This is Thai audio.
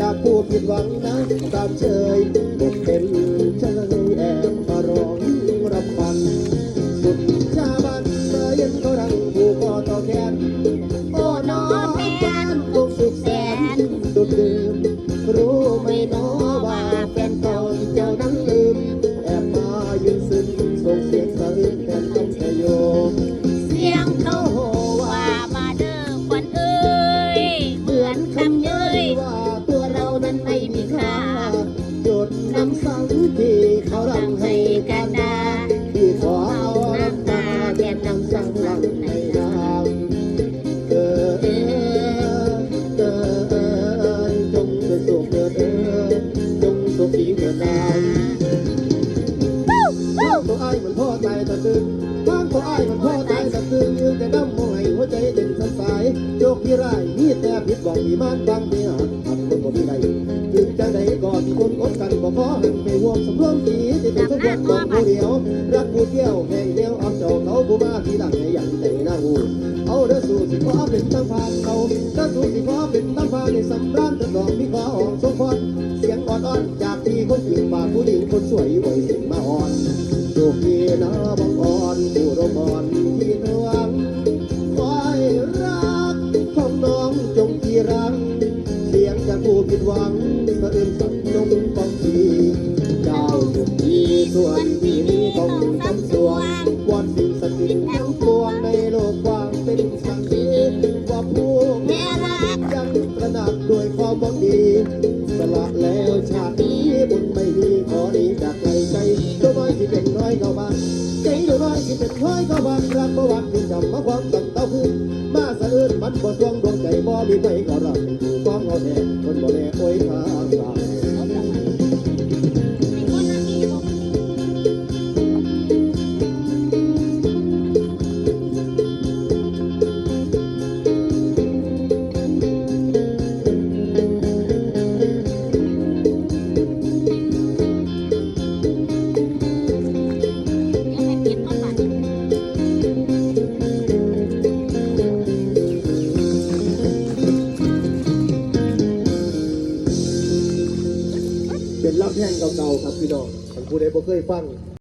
จากผู้ผิดหวังนะตามเชยบทเป็นเชยแอบมาร้องรำพันสุดชาบันเมื่อเย็นเขาดังผูกคอต่อแขนโอ้น้อแฟนคงสุขแสนสุดดื่มรู้ไหมน้อว่าแฟนเก่าที่เจ้านั้นลืม แอบมายืนซึ้งส่งเสียงสะอื้นแทนคำชโยเสียงเขาว่ามาเด้อควันเอ้ยเหมือนคำเย้ยว่าตัวเรา ดน้ำสังที่เขารังให้กันดาที่ขอเอาน้ำตาแก้น้ำสังหลังในน้ำเกิดเกิดจงป็นสุขเกิดเอ่ยจงสุขีเกิดนางบ้าตัวไอ้มันพ่อตายตะตึงบ้างตัวไอ้มันพ่อตายตะตึงยืนแต่น้ำมองให้หัวใจเด่นสันสายโยกที่ไรมีแต่ผิดหวังมีมานบางเดีย หักคนบ่มีใดถึงจังใดก็มีคนอดกันบ่ขอใหันไปห่วงสำรวมสีที่เป็นสักวันของผู้เดียว รักผู้เที่ยวแห่งเดียวเอาเจ้าเขาผู้มาที่หลังให้ยังแต่หน้าหูเอาเด้อสู่สิขอเป็นตั้งพานเขาเด้อสู่สิขอเป็นตั้งพานในสำราญตะดอกมีขอออกสมพรเสียงอ่อนๆจากที่คนหญิงปาผู้หญิงคนสวยไว้สิ่งมาอ่อนโชคดีนะบังอ่อนผู้ร่มอ่อน สิ่งศักดิ์สิทธิ์ทั้งปวงในโลกกว้างเป็นสังเกตว่าผู้ม่รักยังตระหนักด้วยความหวังดีสละแล้วชาตินี้บุญไม่มีขอหนีจากไกลใจตัวน้อยที่เป็นน้อยเข้าบ้าใจตัวน้อยที่เป็นน้อยเข้าบ้ารักประวัติที่จำมาความตั้งเต้าขึ้นมาสะอื้นมันบ่ทวงดวงใจบ่มีไปก็รับอยู่ฟ้องเอาแทนคนบ่แลโอ้ยทางสาย เป็นลำแท่งเก่าๆครับพี่น้องท่านผู้ใดบ่เคยฟัง